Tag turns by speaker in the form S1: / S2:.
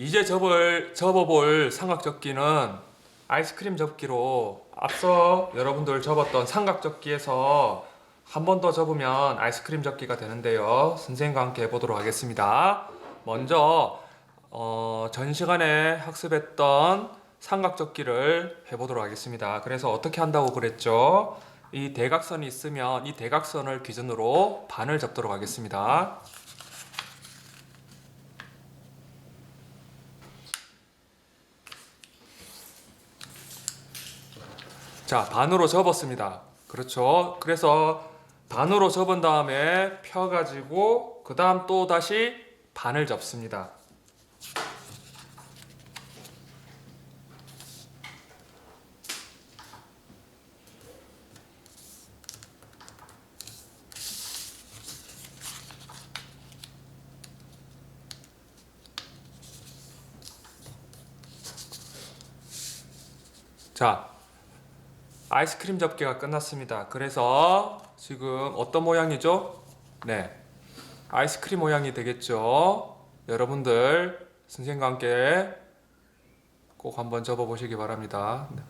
S1: 이제 접을 접어볼 삼각접기는 아이스크림 접기로 앞서 여러분들 접었던 삼각접기에서 한 번 더 접으면 아이스크림 접기가 되는데요. 선생님과 함께 해보도록 하겠습니다. 먼저 어, 전 시간에 학습했던 삼각접기를 해보도록 하겠습니다. 그래서 어떻게 한다고 그랬죠? 이 대각선이 있으면 이 대각선을 기준으로 반을 접도록 하겠습니다. 자, 반으로 접었습니다. 그렇죠. 그래서 반으로 접은 다음에 펴가지고 그 다음 또 다시 반을 접습니다. 자, 아이스크림 접기가 끝났습니다. 그래서 지금 어떤 모양이죠? 네. 아이스크림 모양이 되겠죠? 여러분들 선생님과 함께 꼭 한번 접어 보시기 바랍니다. 네.